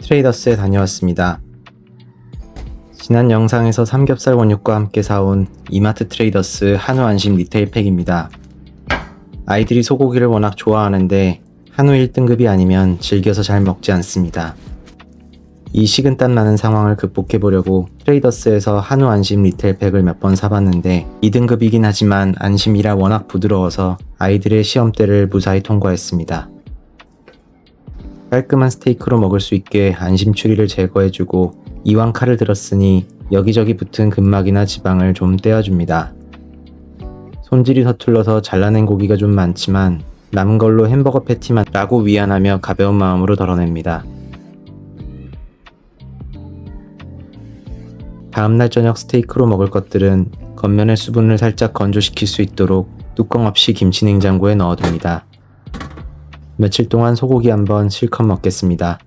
트레이더스에 다녀왔습니다. 지난 영상에서 삼겹살 원육과 함께 사온 이마트 트레이더스 한우 안심 리테일 팩입니다. 아이들이 소고기를 워낙 좋아하는데 한우 1등급이 아니면 즐겨서 잘 먹지 않습니다. 이 식은땀 나는 상황을 극복해 보려고 트레이더스에서 한우 안심 리테일 팩을 몇 번 사봤는데 2등급이긴 하지만 안심이라 워낙 부드러워서 아이들의 시험대를 무사히 통과했습니다. 깔끔한 스테이크로 먹을 수 있게 안심 추리를 제거해주고 이왕 칼을 들었으니 여기저기 붙은 근막이나 지방을 좀 떼어줍니다. 손질이 서툴러서 잘라낸 고기가 좀 많지만 남은 걸로 햄버거 패티만 라고 위안하며 가벼운 마음으로 덜어냅니다. 다음날 저녁 스테이크로 먹을 것들은 겉면의 수분을 살짝 건조시킬 수 있도록 뚜껑 없이 김치 냉장고에 넣어둡니다. 며칠 동안 소고기 한번 실컷 먹겠습니다.